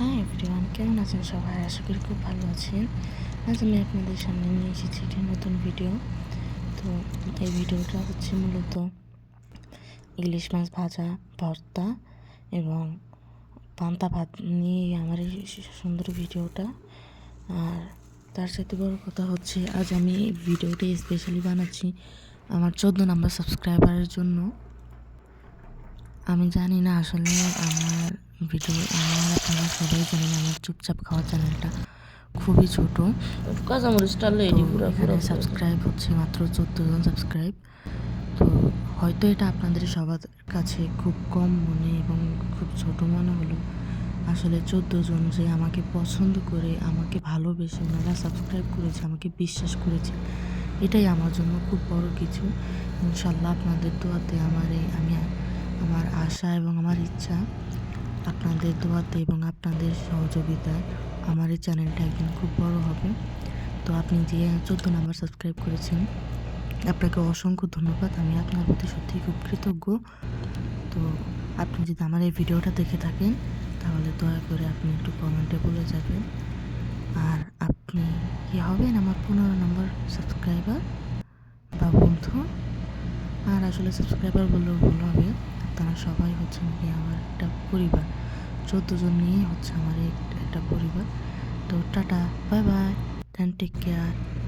Hi everyone কেমন আছেন সবাই? আশা করি খুব ভালো আছেন। আজ আমি আপনাদের সামনে নিয়ে এসেছি একটি নতুন ভিডিও তো এই ভিডিওটা হচ্ছে মূলত ইলিশ মাছ ভাজা, ভর্তা এবং পান্তা ভাত নিয়ে আমার এই সুন্দর ভিডিওটা আর তার সাথে বড় কথা হচ্ছে, আজ আমি এই ভিডিওটা স্পেশালি বানাচ্ছি আমার চোদ্দ নাম্বার সাবস্ক্রাইবারের জন্য। আমি জানি না আসলে আমার ভিডিও আমার আপনারা সবাই জানেন আমার চুপচাপ খাওয়া চ্যানেলটা খুবই ছোট। পুরো পুরো সাবস্ক্রাইব হচ্ছে মাত্র চোদ্দ জন সাবস্ক্রাইব তো হয়তো এটা আপনাদের সবার কাছে খুব কম মনে এবং খুব ছোট মনে হলো। আসলে চোদ্দ জন যে আমাকে পছন্দ করে আমাকে ভালোবেসে ওনারা সাবস্ক্রাইব করেছে আমাকে বিশ্বাস করেছে এটাই আমার জন্য খুব বড় কিছু। ইনশাল্লাহ আপনাদের দোয়াতে আমার এই আমি আমার আশা এবং আমার ইচ্ছা আপনাদের দোয়াতে এবং আপনাদের সহযোগিতায় আমার এই চ্যানেলটা একদিন খুব বড় হবে। তো আপনি যে চোদ্দ নাম্বার সাবস্ক্রাইব করেছেন, আপনাকে অসংখ্য ধন্যবাদ। আমি আপনার প্রতি সত্যিই খুব কৃতজ্ঞ। তো আপনি যদি আমার এই ভিডিওটা দেখে থাকেন, তাহলে দয়া করে আপনি একটু কমেন্টে বলে যাবেন। আর আপনি কি হবেন আমার পনেরো নম্বর সাবস্ক্রাইবার? বা বন্ধু? আর আসলে সাবস্ক্রাইবার বললেও ভুল হবে। আপনারা সবাই হচ্ছে কি আমার একটা পরিবার। চোদ্দ জন নিয়েই হচ্ছে আমার একটা পরিবার। তো tata, bye bye. Take care